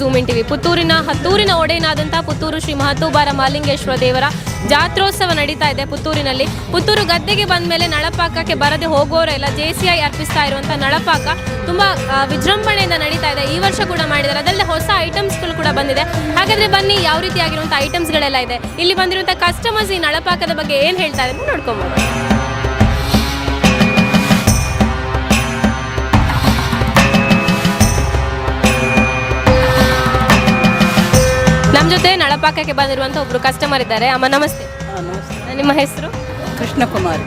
Zoom in TV ಪುತ್ತೂರಿನ ಹತ್ತೂರಿನ ಒಡೆಯನಾದಂತಹ ಪುತ್ತೂರು ಶ್ರೀ ಮಹತೋಬಾರ ಮಾಲಿಂಗೇಶ್ವರ ದೇವರ ಜಾತ್ರೋತ್ಸವ ನಡೀತಾ ಇದೆ ಪುತ್ತೂರಿನಲ್ಲಿ. ಪುತ್ತೂರು ಗದ್ದೆಗೆ ಬಂದ ಮೇಲೆ ನಳಪಾಕಕ್ಕೆ ಬರದೆ ಹೋಗೋರೆಲ್ಲ ಜೆ ಸಿ ಐ ಅರ್ಪಿಸ್ತಾ ಇರುವಂತಹ ನಳಪಾಕ ತುಂಬಾ ವಿಜೃಂಭಣೆಯಿಂದ ನಡೀತಾ ಇದೆ. ಈ ವರ್ಷ ಕೂಡ ಮಾಡಿದ್ದಾರೆ. ಅದಲ್ಲದೆ ಹೊಸ ಐಟಮ್ಸ್ಗಳು ಕೂಡ ಬಂದಿದೆ. ಹಾಗಾದ್ರೆ ಬನ್ನಿ, ಯಾವ ರೀತಿಯಾಗಿರುವಂತಹ ಐಟಮ್ಸ್ಗಳೆಲ್ಲ ಇದೆ? ಇಲ್ಲಿ ಬಂದಿರುವಂತಹ ಕಸ್ಟಮರ್ಸ್ ಈ ನಳಪಾಕದ ಬಗ್ಗೆ ಏನು ಹೇಳ್ತಾರೆ ಅಂತ ನೋಡ್ಕೊಂಬೋದು ನಮ್ಮ ಜೊತೆ ನಳಪಾಕಕ್ಕೆ ಬಂದಿರುವಂತಹ ಒಬ್ರು ಕಸ್ಟಮರ್ ಇದ್ದಾರೆ. ಅಮ್ಮ ನಮಸ್ತೆ. ನಿಮ್ಮ ಹೆಸರು? ಕೃಷ್ಣಕುಮಾರಿ.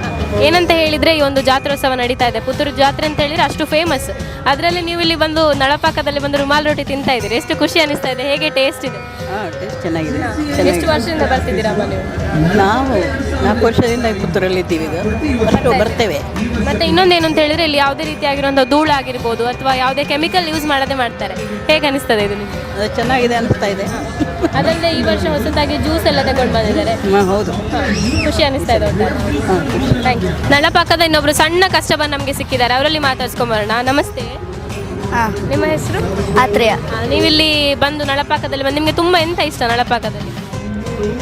ಏನಂತ ಹೇಳಿದ್ರೆ ಈ ಒಂದು ಜಾತ್ರೋತ್ಸವ ನಡೀತಾ ಇದೆ. ಪುತ್ತೂರು ಜಾತ್ರೆ ಅಂತ ಹೇಳಿದ್ರೆ ಅಷ್ಟು ಫೇಮಸ್ ಅದರಲ್ಲಿ ನೀವು ಇಲ್ಲಿ ಬಂದು ನಳಪಾಕದಲ್ಲಿ ಬಂದು ರುಮಾಲ್ ರೊಟ್ಟಿ ತಿಂತಾ ಇದ್ದೀರಿ. ಎಷ್ಟು ಖುಷಿ ಅನಿಸ್ತಾ ಇದೆ. ಹೇಗೆ ಟೇಸ್ಟ್ ಇದೆ? ಟೇಸ್ಟ್ ಚೆನ್ನಾಗಿದೆ. ಎಷ್ಟು ವರ್ಷದಿಂದ ಬರ್ತಿದ್ದೀರಾ ಅಮ್ಮ ನೀವು? ನಾವು ನಾಲ್ಕು ವರ್ಷದಿಂದ ಪುತ್ತೂರಲ್ಲಿ ಇದ್ದೀವಿ ಈಗ ಅಷ್ಟು ಬರ್ತೇವೆ. ಮತ್ತೆ ಇನ್ನೊಂದೇನು ಅಂತ ಹೇಳಿದ್ರೆ ಇಲ್ಲಿ ಯಾವುದೇ ರೀತಿಯಾಗಿರುವಂಥ ಧೂಳು ಆಗಿರ್ಬೋದು ಅಥವಾ ಯಾವುದೇ ಕೆಮಿಕಲ್ ಯೂಸ್ ಮಾಡದೆ ಮಾಡ್ತಾರೆ. ಹೇಗೆ ಅನಿಸ್ತದೆ ಇದು ನಿಮಗೆ? ಅದು ಚೆನ್ನಾಗಿದೆ ಅನಿಸ್ತಾ ಇದೆ. ಅದಲ್ಲದೆ ಈ ವರ್ಷ ಹೊಸದಾಗಿ ಜ್ಯೂಸ್ ಎಲ್ಲ ತಗೊಂಡು ಬಂದಿದ್ದಾರೆ. ಹೌದು. ಖುಷಿ ಅನಿಸ್ತಾ ಇದೆ ಥ್ಯಾಂಕ್ ಯು ನಳಪಾಕದ ಇನ್ನೊಬ್ರು ಸಣ್ಣ ಕಸ್ಟಮರ್ ನಮಗೆ ಸಿಕ್ಕಿದ್ದಾರೆ. ಅವರಲ್ಲಿ ಮಾತಾಡ್ಸ್ಕೊಂಬರೋಣ. ನಮಸ್ತೆ. ನಿಮ್ಮ ಹೆಸರು? ಆತ್ರೇಯ. ನೀವಿಲ್ಲಿ ಬಂದು ನಳಪಾಕದಲ್ಲಿ ಬಂದು ನಿಮಗೆ ತುಂಬ ಎಂತ ಇಷ್ಟ ನಳಪಾಕದಲ್ಲಿ?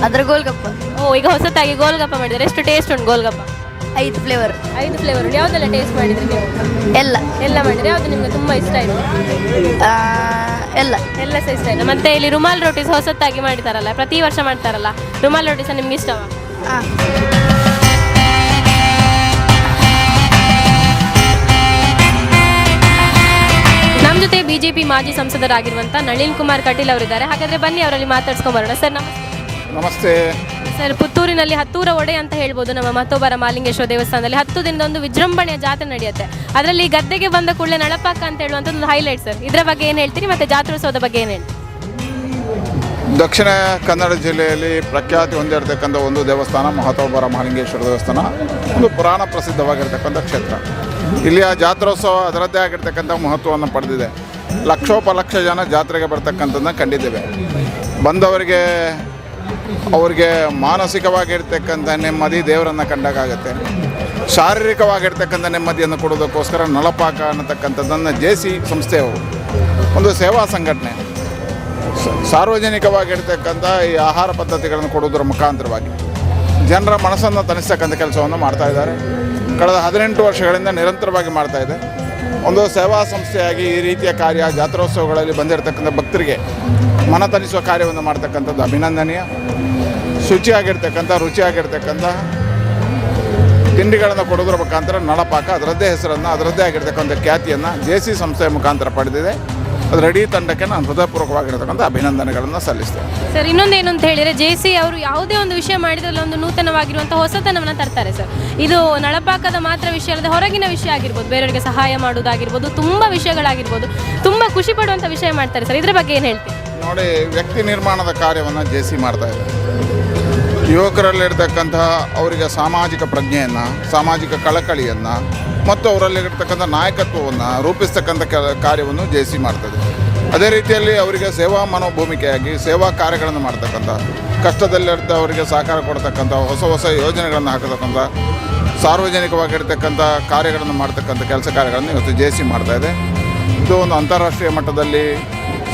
ಅದರ ಗೋಲ್ಗಪ್ಪ. ಓ ಈಗ ಹೊಸತಾಗಿ ಗೋಲ್ಗಪ್ಪ ಮಾಡಿದ್ದಾರೆ? ಎಷ್ಟು ಟೇಸ್ಟ್ ಉಂಟು ಗೋಲ್ಗಪ್ಪ? ಐದು ಫ್ಲೇವರ್ ಐದು ಫ್ಲೇವರ್ ಯಾವುದೆಲ್ಲ ಟೇಸ್ಟ್ ಮಾಡಿದ್ರಿ ನೀವು? ಎಲ್ಲ. ಎಲ್ಲ ಮಾಡಿದ್ರೆ ಯಾವುದು ನಿಮಗೆ ತುಂಬ ಇಷ್ಟ ಆಯಿತು? ಎಲ್ಲ. ಎಲ್ಲ ಸಹ ಇಷ್ಟ ಆಯಿತು. ಮತ್ತೆ ಇಲ್ಲಿ ರುಮಾಲ್ ರೋಟೀಸ್ ಹೊಸತ್ತಾಗಿ ಮಾಡಿದಾರಲ್ಲ ಪ್ರತಿ ವರ್ಷ ಮಾಡ್ತಾರಲ್ಲ ರುಮಾಲ್ ರೋಟೀಸ್ ನಿಮ್ಗೆ ಇಷ್ಟವಾ? ಹಾಂ. ಬಿಜೆಪಿ ಮಾಜಿ ಸಂಸದರಾಗಿರುವಂಥ ನಳಿನ್ ಕುಮಾರ್ ಕಟೀಲ್ ಅವರಿದ್ದಾರೆ. ಹಾಗಾದ್ರೆ ಬನ್ನಿ ಅವರಲ್ಲಿ ಮಾತಾಡ್ಸ್ಕೊಂಬರೋಣ ಸರ್ ನಮಸ್ತೆ. ನಮಸ್ತೆ. ಸರ್ ಪುತ್ತೂರಿನಲ್ಲಿ ಹತ್ತೂರ ಒಡೆ ಅಂತ ಹೇಳ್ಬೋದು ನಮ್ಮ ಮತ್ತೊಬ್ಬರ ಮಾಲಿಂಗೇಶ್ವರ ದೇವಸ್ಥಾನದಲ್ಲಿ. ಹತ್ತು ದಿನದ ಒಂದು ವಿಜೃಂಭಣೆಯ ಜಾತ್ರೆ ನಡೆಯುತ್ತೆ. ಅದರಲ್ಲಿ ಗದ್ದೆಗೆ ಬಂದ ಕೂಡಲೇ ನಳಪಾಕ ಅಂತ ಹೇಳುವಂತ ಒಂದು ಹೈಲೈಟ್ ಸರ್. ಇದರ ಬಗ್ಗೆ ಏನು ಹೇಳ್ತೀರಿ ಮತ್ತೆ ಜಾತ್ರೋತ್ಸವದ ಬಗ್ಗೆ ಏನು ಹೇಳ್ತೀರಿ? ದಕ್ಷಿಣ ಕನ್ನಡ ಜಿಲ್ಲೆಯಲ್ಲಿ ಪ್ರಖ್ಯಾತಿ ಹೊಂದಿರತಕ್ಕಂಥ ಒಂದು ದೇವಸ್ಥಾನ ಮಹತೋಬರ ಮಹಾಲಿಂಗೇಶ್ವರ ದೇವಸ್ಥಾನ. ಒಂದು ಪುರಾಣ ಪ್ರಸಿದ್ಧವಾಗಿರ್ತಕ್ಕಂಥ ಕ್ಷೇತ್ರ. ಇಲ್ಲಿಯ ಜಾತ್ರೋತ್ಸವ ಅದರದ್ದೇ ಆಗಿರ್ತಕ್ಕಂಥ ಮಹತ್ವವನ್ನು ಪಡೆದಿದೆ. ಲಕ್ಷೋಪಲಕ್ಷ ಜನ ಜಾತ್ರೆಗೆ ಬರ್ತಕ್ಕಂಥದ್ದನ್ನ ಕಂಡಿದ್ದೇವೆ. ಬಂದವರಿಗೆ ಅವರಿಗೆ ಮಾನಸಿಕವಾಗಿರ್ತಕ್ಕಂಥ ನೆಮ್ಮದಿ ದೇವರನ್ನು ಕಂಡಾಗುತ್ತೆ ಶಾರೀರಿಕವಾಗಿರ್ತಕ್ಕಂಥ ನೆಮ್ಮದಿಯನ್ನು ಕೊಡೋದಕ್ಕೋಸ್ಕರ ನಳಪಾಕ ಅನ್ನತಕ್ಕಂಥದ್ದನ್ನು ಜೆ ಸಿ ಸಂಸ್ಥೆಯವರು ಒಂದು ಸೇವಾ ಸಂಘಟನೆ. ಸಾರ್ವಜನಿಕವಾಗಿರ್ತಕ್ಕಂಥ ಈ ಆಹಾರ ಪದ್ಧತಿಗಳನ್ನು ಕೊಡೋದ್ರ ಮುಖಾಂತರವಾಗಿ. ಜನರ ಮನಸ್ಸನ್ನು ತಣಿಸ್ತಕ್ಕಂಥ ಕೆಲಸವನ್ನು ಮಾಡ್ತಾ ಇದ್ದಾರೆ. ಕಳೆದ ಹದಿನೆಂಟು ವರ್ಷಗಳಿಂದ ನಿರಂತರವಾಗಿ ಮಾಡ್ತಾಯಿದೆ ಒಂದು ಸೇವಾ ಸಂಸ್ಥೆಯಾಗಿ ಈ ರೀತಿಯ ಕಾರ್ಯ ಜಾತ್ರೋತ್ಸವಗಳಲ್ಲಿ ಬಂದಿರತಕ್ಕಂಥ ಭಕ್ತರಿಗೆ ಮನ ತಣಿಸುವ ಕಾರ್ಯವನ್ನು ಮಾಡ್ತಕ್ಕಂಥದ್ದು ಅಭಿನಂದನೀಯ. ಶುಚಿಯಾಗಿರ್ತಕ್ಕಂಥ, ರುಚಿಯಾಗಿರ್ತಕ್ಕಂಥ ತಿಂಡಿಗಳನ್ನು ಕೊಡೋದ್ರ ಮುಖಾಂತರ ನಳಪಾಕ, ಅದರದ್ದೇ ಹೆಸರನ್ನು, ಅದರದ್ದೇ ಆಗಿರ್ತಕ್ಕಂಥ ಖ್ಯಾತಿಯನ್ನು ಜೆ ಸಿ ಸಂಸ್ಥೆಯ ಮುಖಾಂತರ ಪಡೆದಿದೆ. ಅದರ ರೆಡಿ ತಂಡಕ್ಕೆ ನಾನು ಹೃದಯಪೂರ್ವಕವಾಗಿರ್ತಕ್ಕಂಥ ಅಭಿನಂದನೆಗಳನ್ನು ಸಲ್ಲಿಸ್ತೇನೆ. ಸರ್ ಇನ್ನೊಂದೇನು ಅಂತ ಹೇಳಿದರೆ ಜೆ ಸಿ ಅವರು ಯಾವುದೇ ಒಂದು ವಿಷಯ ಮಾಡಿದ್ರಲ್ಲಿ ಒಂದು ನೂತನವಾಗಿರುವಂಥ ಹೊಸತನವನ್ನು ತರ್ತಾರೆ ಸರ್. ಇದು ನಳಪಾಕದ ಮಾತ್ರ ವಿಷಯ ಅಲ್ಲದೆ ಹೊರಗಿನ ವಿಷಯ ಆಗಿರ್ಬೋದು ಬೇರೆಯವರಿಗೆ ಸಹಾಯ ಮಾಡುವುದಾಗಿರ್ಬೋದು ತುಂಬ ವಿಷಯಗಳಾಗಿರ್ಬೋದು ತುಂಬ ಖುಷಿ ಪಡುವಂಥ ವಿಷಯ ಮಾಡ್ತಾರೆ ಸರ್. ಇದ್ರ ಬಗ್ಗೆ ಏನು ಹೇಳ್ತೀವಿ ನೋಡಿ ವ್ಯಕ್ತಿ ನಿರ್ಮಾಣದ ಕಾರ್ಯವನ್ನು ಜೆ ಸಿ ಮಾಡ್ತಾ ಇದೆ. ಯುವಕರಲ್ಲಿರ್ತಕ್ಕಂತಹ ಅವರಿಗೆ ಸಾಮಾಜಿಕ ಪ್ರಜ್ಞೆಯನ್ನು, ಸಾಮಾಜಿಕ ಕಳಕಳಿಯನ್ನು, ಮತ್ತು ಅವರಲ್ಲಿರ್ತಕ್ಕಂಥ ನಾಯಕತ್ವವನ್ನು ರೂಪಿಸ್ತಕ್ಕಂಥ ಕಾರ್ಯವನ್ನು ಜೆ ಸಿ ಮಾಡ್ತದೆ. ಅದೇ ರೀತಿಯಲ್ಲಿ ಅವರಿಗೆ ಸೇವಾ ಮನೋಭೂಮಿಕೆಯಾಗಿ, ಸೇವಾ ಕಾರ್ಯಗಳನ್ನು ಮಾಡ್ತಕ್ಕಂಥ ಕಷ್ಟದಲ್ಲಿರ್ತವರಿಗೆ ಸಹಕಾರ ಕೊಡ್ತಕ್ಕಂಥ, ಹೊಸ ಹೊಸ ಯೋಜನೆಗಳನ್ನು ಹಾಕತಕ್ಕಂಥ, ಸಾರ್ವಜನಿಕವಾಗಿರ್ತಕ್ಕಂಥ ಕಾರ್ಯಗಳನ್ನು ಮಾಡ್ತಕ್ಕಂಥ ಕೆಲಸ ಕಾರ್ಯಗಳನ್ನು ಇವತ್ತು ಜೆ ಸಿ ಮಾಡ್ತಾ ಇದೆ. ಇದು ಒಂದು ಅಂತಾರಾಷ್ಟ್ರೀಯ ಮಟ್ಟದಲ್ಲಿ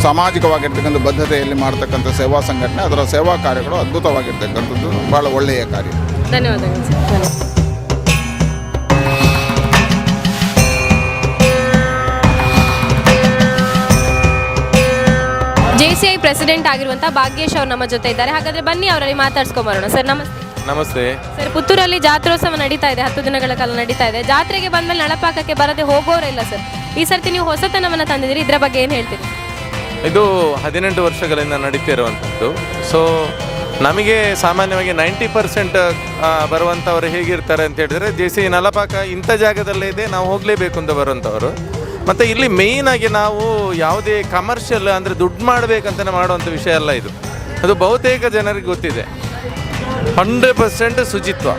ಸಾಮಾಜಿಕವಾಗಿರ್ತಕ್ಕಂಥ ಬದ್ಧತೆಯಲ್ಲಿ ಮಾಡ್ತಕ್ಕಂಥ ಸೇವಾ ಸಂಘಟನೆ ಅದರ ಸೇವಾ ಕಾರ್ಯಗಳು ಅದ್ಭುತವಾಗಿರ್ತಕ್ಕಂಥದ್ದು. ಭಾಳ ಒಳ್ಳೆಯ ಕಾರ್ಯ. ಧನ್ಯವಾದಗಳು sir. J C I president ಆಗಿರುವಂತಹ ಭಾಗ್ಯೇಶ್ ಅವರು ನಮ್ಮ ಜೊತೆ ಇದ್ದಾರೆ. ಹಾಗಾದ್ರೆ ಬನ್ನಿ ಅವರಲ್ಲಿ ಮಾತಾಡ್ಸ್ಕೊಂಬರೋಣ ಸರ್ ನಮಸ್ತೆ. ನಮಸ್ತೆ. ಸರ್ ಪುತ್ತೂರಲ್ಲಿ ಜಾತ್ರೋತ್ಸವ ನಡೀತಾ ಇದೆ. ಹತ್ತು ದಿನಗಳ ಕಾಲ ನಡೀತಾ ಇದೆ. ಜಾತ್ರೆಗೆ ಬಂದ್ಮೇಲೆ ನಳಪಾಕಕ್ಕೆ ಬರದೆ ಹೋಗೋರೇ ಇಲ್ಲ ಸರ್. ಈ ಸರ್ತಿ ನೀವು ಹೊಸತನವನ್ನ ತಂದಿದ್ದೀರಿ. ಇದ್ರ ಬಗ್ಗೆ ಏನು ಹೇಳ್ತೀರಿ? ಇದು ಹದಿನೆಂಟು ವರ್ಷಗಳಿಂದ ನಡೀತಿರುವಂಥದ್ದು. ಸೊ ನಮಗೆ ಸಾಮಾನ್ಯವಾಗಿ ನೈಂಟಿ ಪರ್ಸೆಂಟ್ ಬರುವಂಥವ್ರು ಹೇಗಿರ್ತಾರೆ ಅಂತ ಹೇಳಿದ್ರೆ, ಜೆ ಸಿ ನಲಪಾಕ ಇಂಥ ಜಾಗದಲ್ಲೇ ಇದೆ, ನಾವು ಹೋಗಲೇಬೇಕು ಅಂತ ಬರುವಂಥವ್ರು. ಮತ್ತು ಇಲ್ಲಿ ಮೇಯ್ನಾಗಿ ನಾವು ಯಾವುದೇ ಕಮರ್ಷಿಯಲ್ ಅಂದರೆ ದುಡ್ಡು ಮಾಡಬೇಕಂತಲೇ ಮಾಡುವಂಥ ವಿಷಯ ಅಲ್ಲ ಇದು. ಅದು ಬಹುತೇಕ ಜನರಿಗೆ ಗೊತ್ತಿದೆ. ಹಂಡ್ರೆಡ್ ಪರ್ಸೆಂಟ್ ಶುಚಿತ್ವ.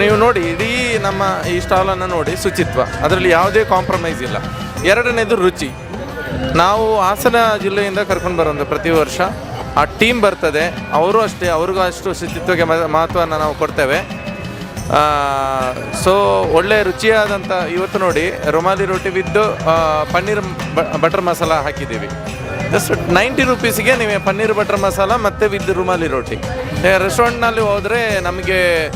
ನೀವು ನೋಡಿ, ಇಡೀ ನಮ್ಮ ಈ ಸ್ಟಾಲನ್ನು ನೋಡಿ ಶುಚಿತ್ವ. ಅದರಲ್ಲಿ ಯಾವುದೇ ಕಾಂಪ್ರಮೈಸ್ ಇಲ್ಲ. ಎರಡನೇದು ರುಚಿ. ನಾವು ಹಾಸನ ಜಿಲ್ಲೆಯಿಂದ ಕರ್ಕೊಂಡು ಬರೋದು ಪ್ರತಿ ವರ್ಷ. ಆ ಟೀಮ್ ಬರ್ತದೆ. ಅವರು ಅಷ್ಟೇ, ಅವ್ರಿಗೂ ಅಷ್ಟು ಶುಚಿತ್ವಕ್ಕೆ ಮ- ಮಹತ್ವವನ್ನು ನಾವು ಕೊಡ್ತೇವೆ. ಸೊ ಒಳ್ಳೆ ರುಚಿಯಾದಂಥ ಇವತ್ತು ನೋಡಿ, ರುಮಾಲಿ ರೊಟ್ಟಿ ವಿದ್ದು ಪನ್ನೀರ್ ಬಟರ್ ಮಸಾಲ ಹಾಕಿದ್ದೀವಿ. ಜಸ್ಟ್ ನೈಂಟಿ ರುಪೀಸಿಗೆ ನೀವು ಪನ್ನೀರ್ ಬಟರ್ ಮಸಾಲ ಮತ್ತು ವಿದ್ ರುಮಾಲಿ ರೋಟಿ. ರೆಸ್ಟೋರೆಂಟ್ನಲ್ಲಿ ಹೋದರೆ ನಮಗೆ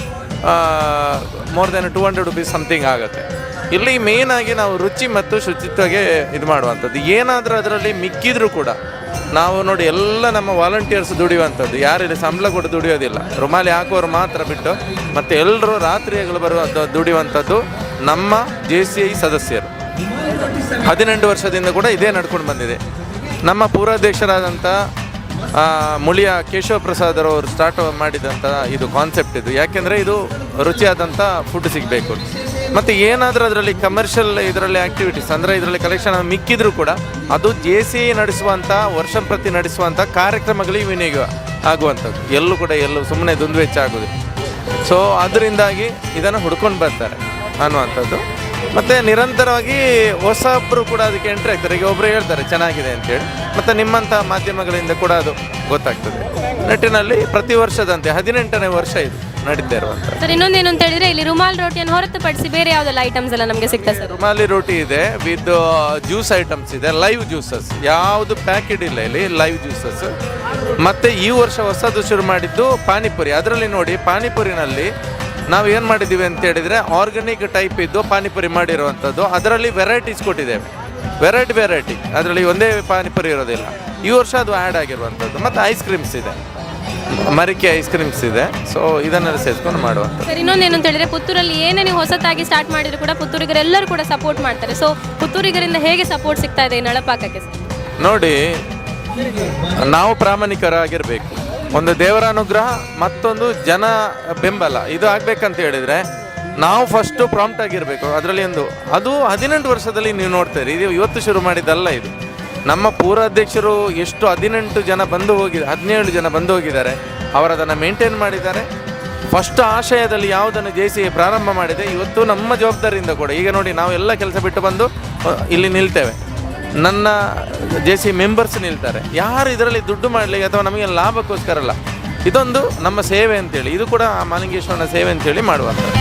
more than two hundred rupees something ಆಗುತ್ತೆ. ಇಲ್ಲಿ ಮೇನ್ ಆಗಿ ನಾವು ರುಚಿ ಮತ್ತು ಶುಚಿತ್ವಗೆ ಇದು ಮಾಡುವಂಥದ್ದು. ಏನಾದರೂ ಅದರಲ್ಲಿ ಮಿಕ್ಕಿದ್ರೂ ಕೂಡ ನಾವು ನೋಡಿ ಎಲ್ಲ ನಮ್ಮ ವಾಲಂಟಿಯರ್ಸ್ ದುಡಿಯುವಂಥದ್ದು. ಯಾರಿಲ್ಲಿ ಸಂಬಳ ಕೊಟ್ಟು ದುಡಿಯೋದಿಲ್ಲ. ರುಮಾಲಿ ಹಾಕೋರು ಮಾತ್ರ ಬಿಟ್ಟು ಮತ್ತು ಎಲ್ಲರೂ ರಾತ್ರಿಗಳು ಬರುವಂಥ ದುಡಿಯುವಂಥದ್ದು ನಮ್ಮ ಜೆ ಸಿ ಐ ಸದಸ್ಯರು. ಹದಿನೆಂಟು ವರ್ಷದಿಂದ ಕೂಡ ಇದೇ ನಡ್ಕೊಂಡು ಬಂದಿದೆ. ನಮ್ಮ ಪೂರ್ವಾಧ್ಯಕ್ಷರಾದಂಥ ಮುಳಿಯ ಕೇಶವ ಪ್ರಸಾದ್ ಅವರು ಸ್ಟಾರ್ಟ್ ಮಾಡಿದಂಥ ಇದು ಕಾನ್ಸೆಪ್ಟ್ ಇದು. ಯಾಕೆಂದರೆ ಇದು ರುಚಿಯಾದಂಥ ಫುಡ್ ಸಿಗಬೇಕು. ಮತ್ತು ಏನಾದರೂ ಅದರಲ್ಲಿ ಕಮರ್ಷಿಯಲ್ ಇದರಲ್ಲಿ ಆ್ಯಕ್ಟಿವಿಟೀಸ್ ಅಂದರೆ ಇದರಲ್ಲಿ ಕಲೆಕ್ಷನ್ ಮಿಕ್ಕಿದ್ರೂ ಕೂಡ ಅದು ಜೆ ಸಿ ನಡೆಸುವಂಥ ವರ್ಷ ಪ್ರತಿ ನಡೆಸುವಂಥ ಕಾರ್ಯಕ್ರಮಗಳಿಗೆ ವಿನಿಯೋಗ ಆಗುವಂಥದ್ದು. ಎಲ್ಲೂ ಕೂಡ ಎಲ್ಲೂ ಸುಮ್ಮನೆ ದುಂದುವೆಚ್ಚ ಆಗೋದು ಸೊ ಅದರಿಂದಾಗಿ ಇದನ್ನು ಹುಡ್ಕೊಂಡು ಬರ್ತಾರೆ ಅನ್ನುವಂಥದ್ದು. ಮತ್ತು ನಿರಂತರವಾಗಿ ಹೊಸೊಬ್ಬರು ಕೂಡ ಅದಕ್ಕೆ ಎಂಟ್ರಿ ಆಗ್ತಾರೆ. ಈಗ ಒಬ್ಬರು ಹೇಳ್ತಾರೆ, ಚೆನ್ನಾಗಿದೆ ಅಂತೇಳಿ. ಮತ್ತು ನಿಮ್ಮಂಥ ಮಾಧ್ಯಮಗಳಿಂದ ಕೂಡ ಅದು ಗೊತ್ತಾಗ್ತದೆ. ನಿಟ್ಟಿನಲ್ಲಿ ಪ್ರತಿ ವರ್ಷದಂತೆ, ಹದಿನೆಂಟನೇ ವರ್ಷ ಇದು. ನಡೀತಾ ಇರುವಂತ ಸರ್ ಇನ್ನೊಂದೇನು ಅಂತ ಹೇಳಿದ್ರೆ ಇಲ್ಲಿ ರುಮಾಲ್ ರೋಟಿಯನ್ನು ಹೊರತುಪಡಿಸಿ ಬೇರೆ ಯಾವುದೆಲ್ಲ ಐಟಮ್ಸ್ ಎಲ್ಲ ನಮಗೆ ಸಿಗ್ತದೆ ಸರ್? ರುಮಾಲಿ ರೋಟಿ ಇದೆ ವಿತ್ ಜ್ಯೂಸ್ ಐಟಮ್ಸ್ ಇದೆ ಲೈವ್ ಜ್ಯೂಸಸ್ ಯಾವುದು ಪ್ಯಾಕೆಟ್ ಇಲ್ಲ ಇಲ್ಲಿ ಲೈವ್ ಜ್ಯೂಸಸ್ ಮತ್ತೆ ಈ ವರ್ಷ ಹೊಸದು ಶುರು ಮಾಡಿದ್ದು ಪಾನಿಪುರಿ. ಅದರಲ್ಲಿ ನೋಡಿ ಪಾನಿಪುರಿನಲ್ಲಿ ನಾವು ಏನು ಮಾಡಿದ್ದೀವಿ ಅಂತ ಹೇಳಿದ್ರೆ ಆರ್ಗ್ಯಾನಿಕ್ ಟೈಪ್ ಇದ್ದು ಪಾನಿಪುರಿ ಮಾಡಿರುವಂಥದ್ದು. ಅದರಲ್ಲಿ ವೆರೈಟೀಸ್ ಕೊಟ್ಟಿದ್ದೇವೆ ವೆರೈಟಿ ವೆರೈಟಿ ಅದರಲ್ಲಿ ಒಂದೇ ಪಾನಿಪುರಿ ಇರೋದಿಲ್ಲ. ಈ ವರ್ಷ ಅದು ಆ್ಯಡ್ ಆಗಿರುವಂಥದ್ದು. ಮತ್ತು ಐಸ್ ಕ್ರೀಮ್ಸ್ ಇದೆ. ಮರಿಕೆ ಐಸ್ ಕ್ರೀಮ್ಸ್ ಇದೆ ಸೊ ಇದನ್ನೆಲ್ಲ ಸೇರಿಸ್ಕೊಂಡು ಮಾಡುವ ಸರ್ ಇನ್ನೊಂದು ಏನಂತ ಹೇಳಿದ್ರೆ ಪುತ್ತೂರಲ್ಲಿ ಏನೇ ನೀವು ಹೊಸತಾಗಿ ಸ್ಟಾರ್ಟ್ ಮಾಡಿದ್ರು ಕೂಡ ಪುತ್ತೂರಿಗರೆಲ್ಲರೂ ಕೂಡ ಸಪೋರ್ಟ್ ಮಾಡ್ತಾರೆ. ಸೊ ಪುತ್ತೂರಿಗರಿಂದ ಹೇಗೆ ಸಪೋರ್ಟ್ ಸಿಗ್ತಾ ಇದೆ ಈ ನಳಪಾಕಕ್ಕೆ ಸರ್? ನೋಡಿ ನಾವು ಪ್ರಾಮಾಣಿಕರಾಗಿರಬೇಕು. ಒಂದು ದೇವರ ಅನುಗ್ರಹ ಮತ್ತೊಂದು ಜನ ಬೆಂಬಲ. ಇದು ಆಗ್ಬೇಕಂತ ಹೇಳಿದ್ರೆ ನಾವು ಫಸ್ಟು ಪ್ರಾಂಪ್ಟ್ ಆಗಿರಬೇಕು. ಅದರಲ್ಲಿ ಒಂದು ಅದು ಹದಿನೆಂಟು ವರ್ಷದಲ್ಲಿ ನೀವು ನೋಡ್ತೀರಿ ಇದು ಇವತ್ತು ಶುರು ಮಾಡಿದ್ದಲ್ಲ ಇದು. ನಮ್ಮ ಪೂರ್ವಾಧ್ಯಕ್ಷರು ಎಷ್ಟು ಹದಿನೆಂಟು ಜನ ಬಂದು ಹೋಗಿ, ಹದಿನೇಳು ಜನ ಬಂದು ಹೋಗಿದ್ದಾರೆ, ಅವರು ಅದನ್ನು ಮೇಂಟೈನ್ ಮಾಡಿದ್ದಾರೆ. ಫಸ್ಟ್ ಆಶಯದಲ್ಲಿ ಯಾವುದನ್ನು ಜೆ ಸಿ ಪ್ರಾರಂಭ ಮಾಡಿದೆ, ಇವತ್ತು ನಮ್ಮ ಜವಾಬ್ದಾರಿಯಿಂದ ಕೂಡ. ಈಗ ನೋಡಿ, ನಾವು ಎಲ್ಲ ಕೆಲಸ ಬಿಟ್ಟು ಬಂದು ಇಲ್ಲಿ ನಿಲ್ತೇವೆ. ನನ್ನ ಜೆ ಸಿ ಮೆಂಬರ್ಸ್ ನಿಲ್ತಾರೆ. ಯಾರು ಇದರಲ್ಲಿ ದುಡ್ಡು ಮಾಡಲಿ ಅಥವಾ ನಮಗೆ ಲಾಭಕ್ಕೋಸ್ಕರ ಅಲ್ಲ, ಇದೊಂದು ನಮ್ಮ ಸೇವೆ ಅಂತೇಳಿ. ಇದು ಕೂಡ ಆ ಮಾಲಿಂಗೇಶ್ವರನ ಸೇವೆ ಅಂತೇಳಿ ಮಾಡುವಂಥದ್ದು.